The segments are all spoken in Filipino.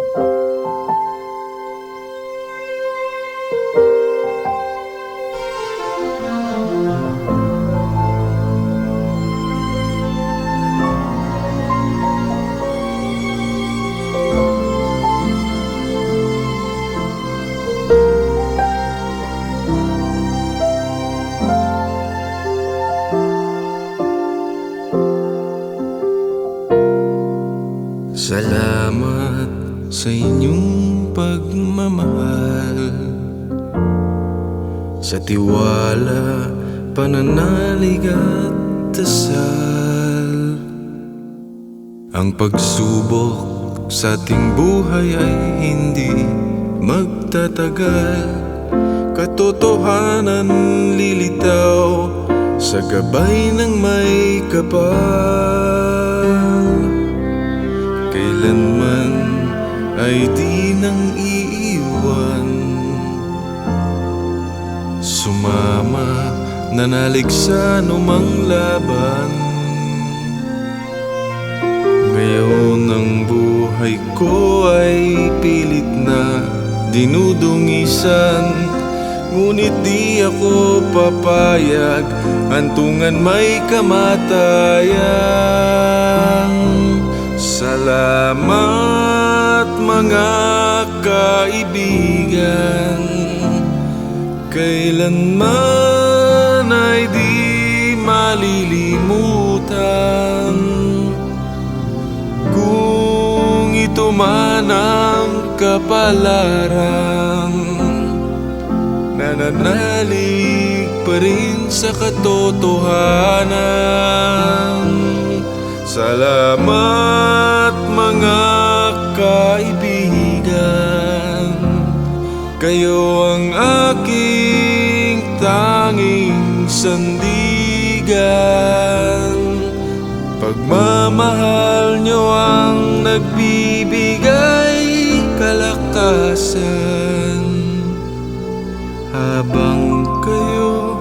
Salamat sa inyong pagmamahal. Sa tiwala, pananalig at dasal. Ang pagsubok sa ating buhay ay hindi magtatagal. Katotohanan lilitaw sa gabay ng may kapal. Kailanman ay di nang iiwan. Sumama, nanalig sa anumang laban. Ngayon ang buhay ko ay pilit na dinudungisan. Ngunit di ako papayag Antungan may kamatayan Kailanman ay di malilimutan. Kung ito man ang kapalaran Nananalig pa rin sa katotohanan. Salamat mga kaibigan. Kayo ang aking sandigan. Pagmamahal nyo ang nagbibigay kalakasan. Habang kayo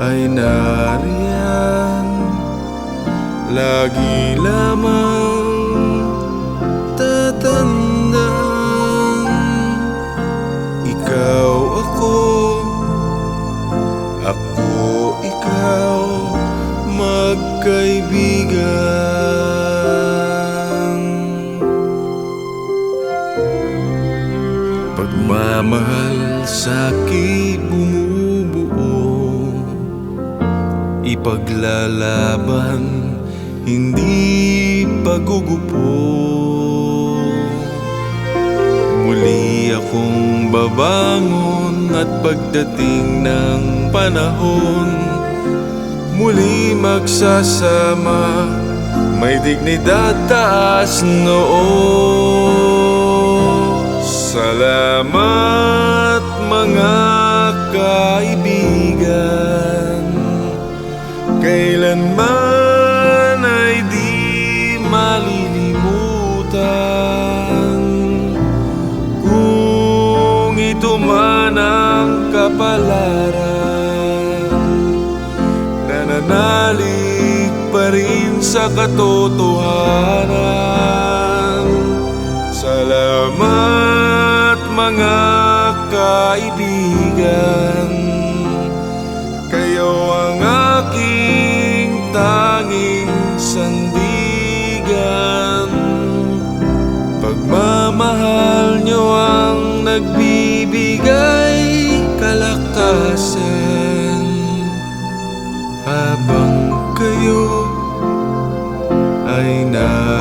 ay nariyan Lagi lamang Magkaibigan Pagmamahal sa akin bumubuo Ipaglalaban, hindi pagugupo. Muli akong babangon at pagdating ng panahon Muli magsasama, may dignidad taas noo. Salamat mga kaibigan. Kailanman ay di malilimutan rin sa katotohanan. Salamat mga kaibigan. Kayo ang aking tanging sandigan. Pagmamahal nyo ang nagbibigay kalakasan. Habang kayo night.